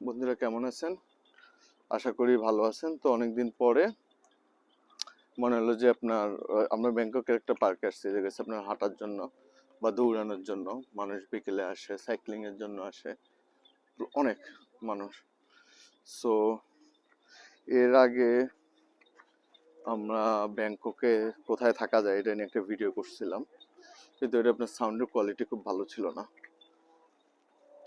বন্ধুরা কেমন আছেন? আশা করি ভালো আছেন। তো অনেকদিন পরে মনে হলো যে আপনার, আমরা ব্যাংককের একটা পার্কে আসছি, যে গেছে আপনার হাঁটার জন্য বা দৌড়ানোর জন্য। মানুষ বিকেলে আসে সাইক্লিং এর জন্য আসে। অনেক মানুষ। সো এর আগে আমরা ব্যাংককে কোথায় থাকা যায়, এটা নিয়ে একটা ভিডিও করছিলাম। কিন্তু এটা আপনার সাউন্ডের কোয়ালিটি খুব ভালো ছিল না।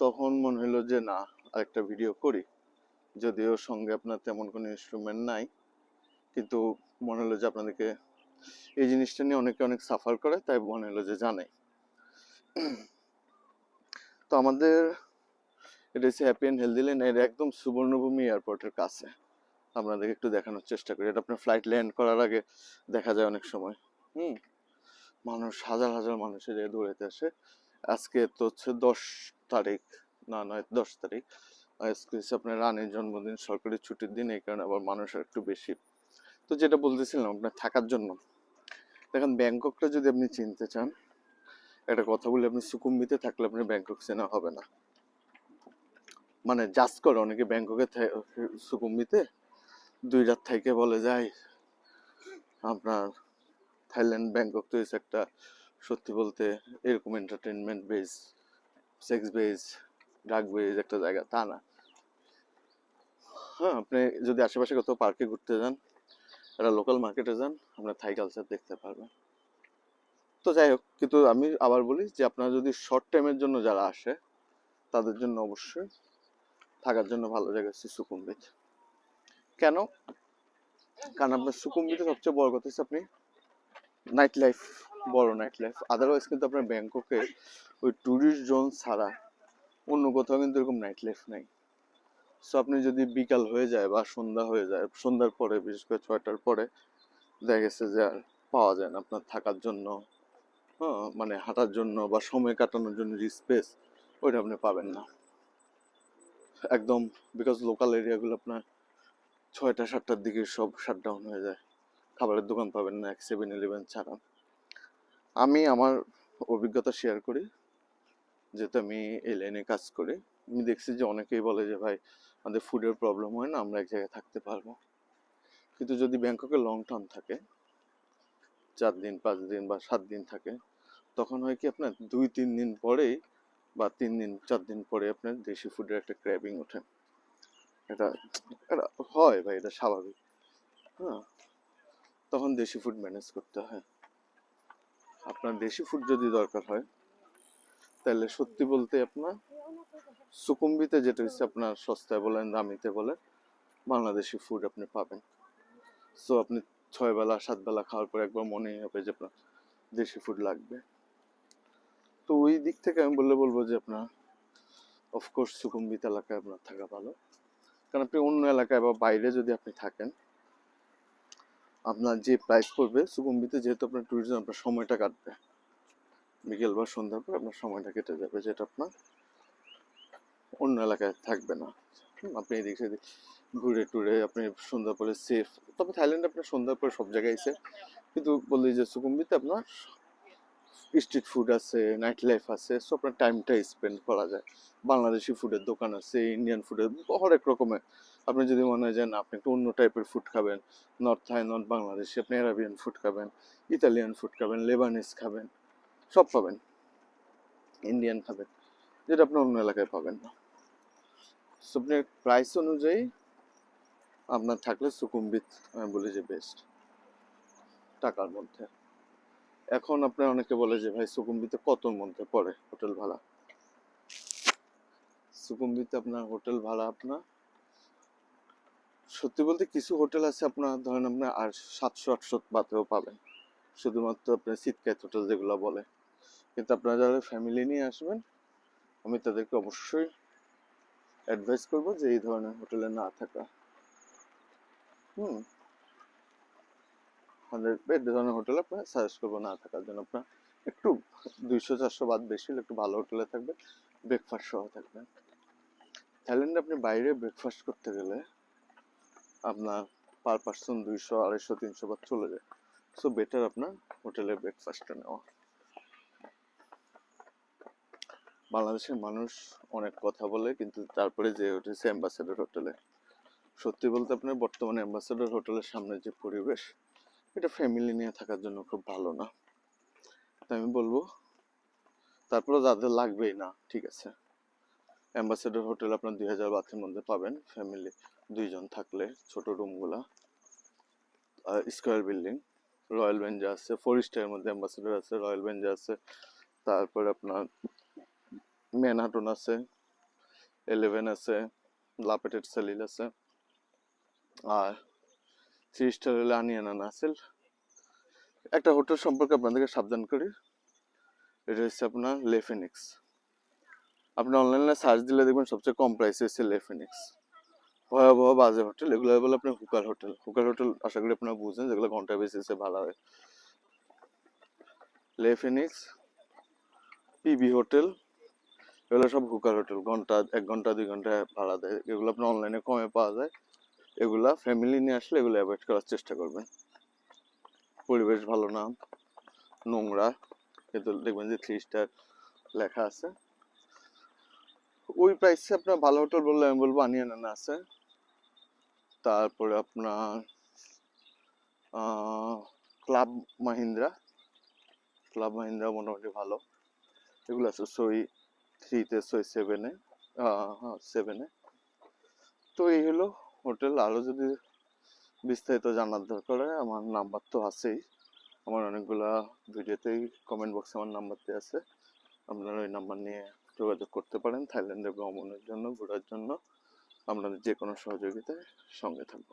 তখন মনে হলো যে না আরেকটা ভিডিও করি। যদিও সঙ্গে আপনার তেমন কোনো ইনস্ট্রুমেন্ট নাই, কিন্তু মনে হলো যে আপনাদেরকে এই জিনিসটা নিয়ে অনেকে অনেক সাফার করে, তাই মনে হলো যে জানে তো আমাদের এটা হচ্ছে হ্যাপি অ্যান্ড হেলদি লেন এর একদম সুবর্ণভূমি এয়ারপোর্টের কাছে। আপনাদেরকে একটু দেখানোর চেষ্টা করি। এটা আপনার ফ্লাইট ল্যান্ড করার আগে দেখা যায় অনেক সময়। হুম? মানুষ, হাজার হাজার মানুষের দৌড়াতে আসে। আজকে তো হচ্ছে দশ তারিখ। না নয় দশ তারিখ। হচ্ছে আপনার রানীর জন্মদিন, সরকারি ছুটির দিন, এই কারণে আবার মানুষের একটু বেশি। তো যেটা বলতেছিলাম আপনার থাকার জন্য। দেখেন, ব্যাংককটা যদি আপনি চিনতে চান, একটা কথা বলি, আপনি সুকুম্বিতে থাকলে আপনি ব্যাংকক চেনা হবে না। মানে জাস্ট করে, অনেকে ব্যাংককে সুকুম্বিতে দুই রাত থেকে বলে যায় আপনার থাইল্যান্ড ব্যাংকক তো একটা, সত্যি বলতে এরকম entertainment base sex base drug base একটা জায়গা, তা না। হ্যাঁ আপনি যদি আশেপাশে কোথাও পার্কে ঘুরতে যান, একটা লোকাল মার্কেটে যান, আপনার থাই কালচার দেখতে পারবেন। তো যাই হোক, কিন্তু আমি আবার বলি যে আপনারা যদি শর্ট টাইমের জন্য যারা আসে, তাদের জন্য অবশ্যই থাকার জন্য ভালো জায়গা হচ্ছে সুকুম্বিত কেন? কারণ আপনার সুকুম্বিতে সবচেয়ে বড় কথা হচ্ছে আপনি নাইট লাইফ বড় নাইট লাইফ আদারওয়াইজ কিন্তু আপনার ব্যাংককে ওই ট্যুরিস্ট জোন ছাড়া অন্য কোথাও কিন্তু এরকম নাইট লাইফ নাই। সো আপনি যদি বিকাল হয়ে যায় বা সন্ধ্যা হয়ে যায়, সন্ধ্যার পরে, বিশেষ করে ছয়টার পরে, দেখা গেছে যে আর পাওয়া যায় না আপনার থাকার জন্য হ্যাঁ মানে হাঁটার জন্য বা সময় কাটানোর জন্য যে স্পেস ওইটা আপনি পাবেন না। একদম বিকজ লোকাল এরিয়াগুলো আপনার ছয়টা, সাতটার দিকে সব শাটডাউন হয়ে যায়। খাবারের দোকান পাবেন না, এক সেভেন ইলেভেন ছাড়া। আমি আমার অভিজ্ঞতা শেয়ার করি। যেহেতু আমি এই লাইনে কাজ করি, আমি দেখছি যে অনেকেই বলে যে, ভাই, আমাদের ফুডের প্রবলেম হয় না, আমরা এক জায়গায় থাকতে পারব। কিন্তু যদি ব্যাংককে লং টার্ম থাকে, চার দিন, পাঁচ দিন বা সাত দিন থাকে, তখন হয় কি আপনার দুই, তিন দিন পরেই বা তিন দিন, চার দিন পরে আপনার দেশি ফুডের একটা ক্র্যাবিং ওঠে। এটা এটা হয় ভাই, এটা স্বাভাবিক। হ্যাঁ? তখন দেশি ফুড ম্যানেজ করতে হয়। আপনার দেশি ফুড যদি দরকার হয় তাহলে সত্যি বলতে আপনার সুকুম্বিতে যেটা হচ্ছে আপনার সস্তায় বলেন, দামিতে বলেন, বাংলাদেশি ফুড আপনি পাবেন। সো আপনি ছয় বেলা, সাত বেলা খাওয়ার পর একবার মনেই হবে যে আপনার দেশি ফুড লাগবে। তো ওই দিক থেকে আমি বললে বলব যে আপনার অফকোর্স সুকুম্বিত এলাকায় আপনার থাকা ভালো। কারণ আপনি অন্য এলাকায় বা বাইরে যদি আপনি থাকেন, আপনার যে প্রাইস পড়বে সুকুম্বিতে যেহেতু আপনার ট্যুরিজম আপনার সময়টা কাটবে। বিকেল বা সন্ধ্যার পর আপনার সময়টা কেটে যাবে, যেটা আপনার অন্য এলাকায় থাকবে না। আপনি এদিক সেদিক ঘুরে টুরে আপনি সন্ধ্যা পরে সেফ তবে থাইল্যান্ডে আপনার সন্ধ্যার পরে সব জায়গায় সেফ কিন্তু বললি যে সুকুম্বিতে আপনার স্ট্রিট ফুড আছে নাইট লাইফ আছে সো আপনার টাইমটা স্পেন্ড করা যায়। বাংলাদেশি ফুডের দোকান আছে ইন্ডিয়ান ফুডের হরেক রকমের। আপনি যদি মনে হয় যে না, আপনি একটু অন্য টাইপের ফুড খাবেন নর্থ থাই নর্থ বাংলাদেশি, আপনি অ্যারাবিয়ান ফুড খাবেন ইতালিয়ান ফুড খাবেন লেবানিস খাবেন সব পাবেন। ইন্ডিয়ান খাবেন যেটা আপনি অন্য এলাকায় পাবেন না। আপনি প্রাইস অনুযায়ী আপনার থাকলে সুকুম্বিত আমি বলি যে বেস্ট টাকার মধ্যে। এখন আপনার অনেকে বলে যে, ভাই সুকুম্বিতে কতর মধ্যে পড়ে হোটেল ভাড়া? সুকুম্বিতে আপনার হোটেল ভাড়া আপনার, সত্যি বলতে কিছু হোটেল আছে আপনার, ধরেন আপনার আর সাতশো আটশো বাতেও পাবেন। শুধুমাত্র আপনার শীতকাত হোটেল যেগুলো বলে। কিন্তু আপনারা যারা ফ্যামিলি নিয়ে আসবেন, আমি তাদেরকে অবশ্যই অ্যাডভাইস করব যে এই ধরনের হোটেলে না থাকা। হুম। হান্ড্রেড বেড ধরনের হোটেল আপনার সাজেস্ট করব না থাকার জন্য। আপনার একটু দুইশো, চারশো বাদ বেশি একটু ভালো হোটেলে থাকবেন ব্রেকফাস্ট সহ থাকবেন। থাইল্যান্ডে আপনি বাইরে ব্রেকফাস্ট করতে গেলে আপনার পার পার্সন দুইশো, আড়াইশো, তিনশো বাদ চলে যায়। সো বেটার আপনার হোটেলের ব্রেকফাস্টটা নেওয়া। বাংলাদেশের মানুষ অনেক কথা বলে, কিন্তু তারপরে যে উঠেছে অ্যাম্বাসেডর হোটেলে সত্যি বলতে আপনার বর্তমানে অ্যাম্বাসেডর হোটেলের সামনে যে পরিবেশ, এটা ফ্যামিলি নিয়ে থাকার জন্য খুব ভালো না। তাই আমি বলব তারপরে যাদের লাগবেই না, ঠিক আছে। অ্যাম্বাসেডর হোটেল আপনার দুই হাজার বাথের মধ্যে পাবেন ফ্যামিলি দুইজন থাকলে, ছোট রুমগুলা স্কোয়ার বিল্ডিং রয়্যাল বেঞ্জা আছে ফোর স্টারের মধ্যে অ্যাম্বাসেডর আছে, রয়্যাল বেঞ্জা আছে, তারপরে আপনার ম্যানহাটন আছে এলেভেন আছে, লাপেটেড সেলিল আছে, আর থ্রি স্টার হলে আনিয়ানা নাসেল একটা হোটেল সম্পর্কে আপনাদেরকে সাবধান করি, এটা হচ্ছে আপনার লেফেনিক্স আপনি অনলাইনে সার্চ দিলে দেখবেন সবচেয়ে কম প্রাইসে হচ্ছে লেফেনিক্স ভয়াবহ বাজে হোটেল, এগুলো বলে আপনি হুকার হোটেল। হুকার হোটেল আশা করি আপনারা বুঝেন, যেগুলো ঘণ্টা বেসিসে ভালো হয়। লেফেনিক্স পিবি হোটেল এগুলো সব হুকার হোটেল, ঘণ্টা, এক ঘণ্টা, দুই ঘণ্টা ভাড়া দেয়। এগুলো আপনার অনলাইনে কমে পাওয়া যায়। এগুলা ফ্যামিলি নিয়ে আসলে এগুলো অ্যাভয়েড করার চেষ্টা করবেন। পরিবেশ ভালো না, নোংরা। কিন্তু দেখবেন যে থ্রি স্টার লেখা আছে। ওই প্রাইসে আপনার ভালো হোটেল বললে আমি বলব আনিয়ানা আছে। তারপরে আপনার ক্লাব মাহিন্দ্রা। ক্লাব মাহিন্দ্রা মোটামুটি ভালো। এগুলো আছে সই থ্রিতে সই সেভেনে সেভেনে তো এই হলো হোটেল। আরও যদি বিস্তারিত জানার দরকার হয়, আমার নাম্বার তো আছেই। আমার অনেকগুলা ভিডিওতেই কমেন্ট বক্সে আমার নাম্বারটি আছে। আপনারা ওই নাম্বার নিয়ে যোগাযোগ করতে পারেন থাইল্যান্ডে ভ্রমণের জন্য, ঘোরার জন্য। আপনাদের যে কোনো সহযোগিতায় সঙ্গে থাকব।